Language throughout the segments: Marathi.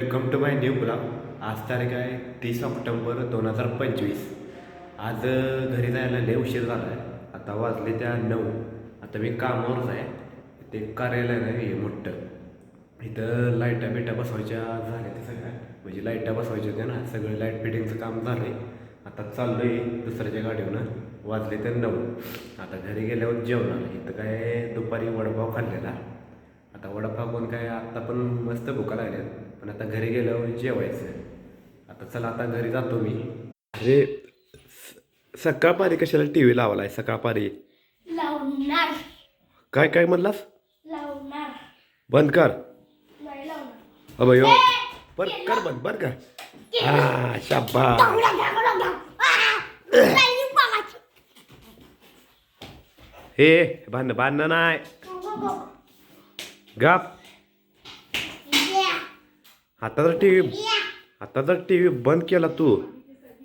Welcome to my new blog आज तारीख आहे तीस ऑक्टोबर दोन हजार पंचवीस. आज घरी जायला लय उशीर झाला आहे आता वाजले त्या नऊ. आता मी कामावरच आहे. ते कार्यालय नाही हे मोठं. इथं लाईटा बिटा बसवायच्या झाल्या ते सगळ्या. म्हणजे लाईटा बसवायच्या होत्या ना. सगळं लाइट फिटिंगचं काम झालं आहे आता चाललो आहे दुसऱ्याच्या गाडीवर वाजले तर नऊ. आता घरी गेल्यावर जेवणार. इथं काय दुपारी वडापाव खाल्लेला. आता वडापाव पण काय आत्ता पण मस्त भुका लागल्यात. पण आता घरी गेल्यावर जेवायचं. आता चला आता घरी जातो मी. अरे स- सकाळपारी कशाला टी व्ही लावलाय? सकाळपारी. लावणार. काय काय म्हणलास? लावणार. बंद कर. नाही लावणार. अबयो बर कर बंद बर का हा शाबा. हे भांडणं भांडणं नाही. गाप. आता जर टी व्ही. आता जर टी व्ही बंद केला तू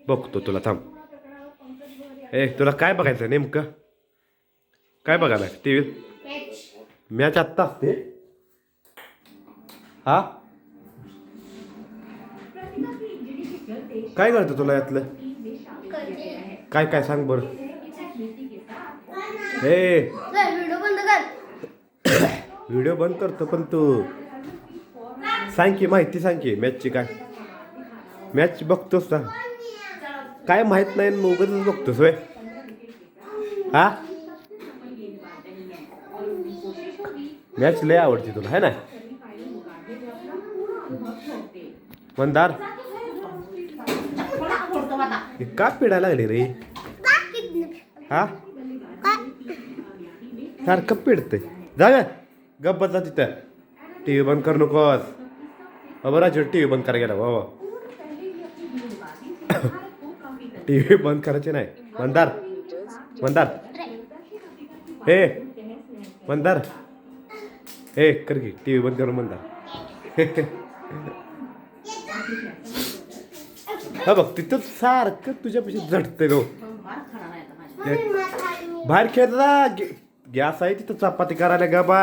बघतो तुला थांब. ए तुला काय बघायचं नेमकं? काय बघायला टी व्ही मॅच. आत्ता असते. हा? काय कळतं तुला यातलं? काय काय सांग बरं. हे व्हिडिओ बंद करतो पण तू. सांग की माहिती सांग की मॅचची काय? मॅच बघतोस ना. काय माहीत नाही मोबाईलच बघतोस वय हा? मॅच लय आवडते तुला है ना? मंदार. हे का पिढा लागली रे? हा? सारखं पिडतंय. जा ग. गप्प जा तिथं. टी व्ही बंद करू नकोस. बाबा राजू टी व्ही बंद करा गेला बाबा टी व्ही बंद करायचे नाही. मंदार मंदार. हे मंदार. हे कर की टी व्ही बंद करून मंदार. हा बघ तिथं सारखं तुझ्यापाशी झटतंय नो बाहेर खेळत गॅस आहे तिथं चपाती करायला गा बा?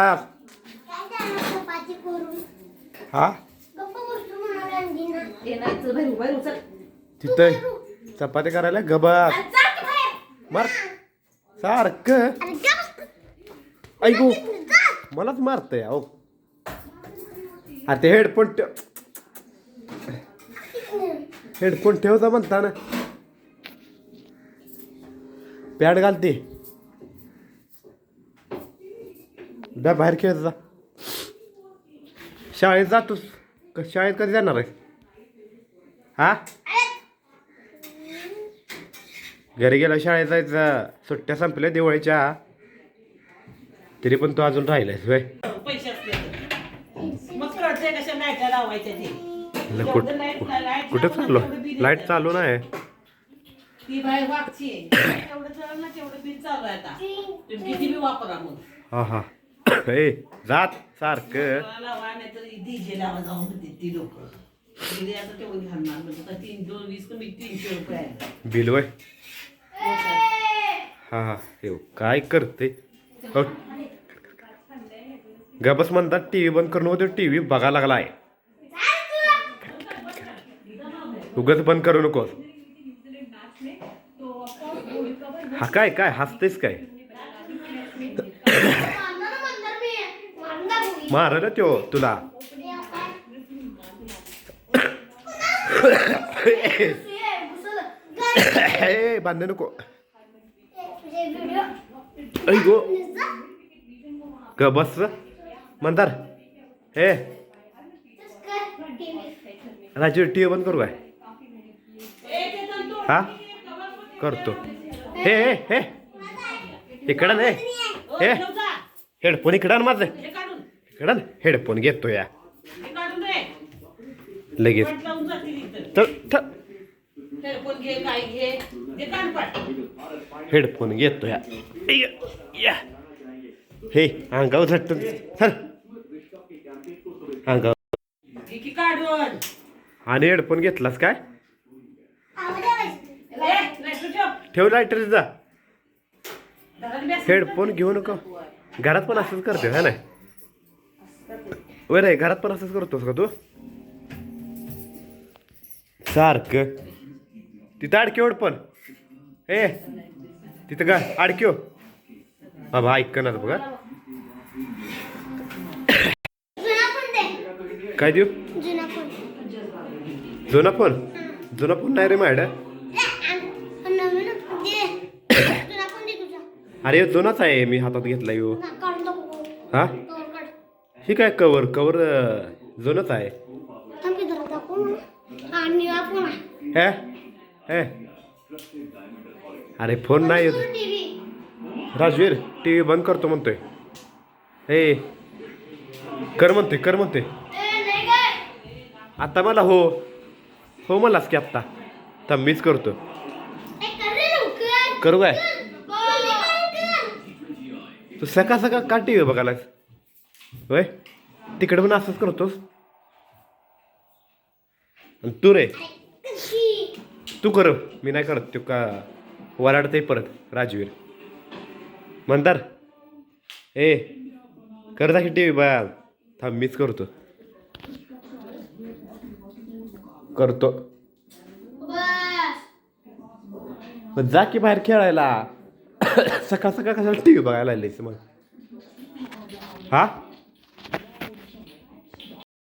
हा? नाही बाहेर उचल. तिथं चपाती करायला गा बा अरे जा की बाहेर. मार. सारखं. ऐकू. मलाच मारतंय अहो. अरे ते हेडफोन ठेव. हेडफोन ठेवता म्हणता ना पॅड घालते. द्या बाहेर खेळत जा. शाळेत जातोस. क- शाळेत कधी जाणार आहे? हा? घरी गेला शाळेत जायचं. सुट्ट्या संपल्या दिवाळीच्या. तरी पण तू अजून राहिलायस वय कुठं चाललो? लाइट. चालू नाही हा. हा ए जात सारखं. मला आता तेवढं घालणार. म्हणजे आता तीन दोन वीस कमी तीनशे रुपये आहे. बिल वय? हा हा. येऊ काय करते? हो. गबस म्हणतात टी व्ही बंद करून होतो टी व्ही बघायला लागलाय. उगच बंद करू नकोस हा काय काय? हसतेस काय? मारल त्यो तुला उद्या काय? ये, घुसलं. गाडी. ए बांधू नको. ऐ गो. ग बस मंदार हे. राजू टी व्ही बंद करू काय हा करतो हे हे हे इकडं नाही हे हेडफोन इकडं माझं हे इकडं. हेडफोन घेतो या हे लगेच हेडफोन घेतो या. हे अंगावर झटतो सर. आणि हेडफोन घेतलास काय? ठेव. लायटर जा. हेडफोन घेऊ नको. घरात पण असंच करते है ना? बरं आहे घरात पण असंच करतोस का तू? सारखं. तिथं अडकीवड पण. ए तिथं का अडकीव बाबा ऐक ना बघा काय देऊ? जुना फोन. जुना फोन? नाही रे तुझा. अरे जुनाच आहे मी हातात घेतला यो ना, काढून टाकू. हा? काढ. ही काय कवर? कवर जुनच आहे. निळा फोन आहे. हे हे. अरे फोन नाही येत. राजवीर टी व्ही बंद करतो म्हणतोय. ए कर म्हणतोय कर काय? आता मला हो हो मलाच की आत्ता. तर मीच करतो. कर काय? कर. तू सकाळ सकाळ का टी व्ही बघायला होय? तिकडे पण असंच करतोस? आणि तू रे. तू कर. मी नाही करत. तू का वराडते परत राजवीर. म्हणतार. ए कर दाखी टी व्ही बघ थांब मीच करतो. करतो. जा की बाहेर खेळायला. सकाळ सकाळ कशाला टी व्ही बघायला लागलीस मग? हा?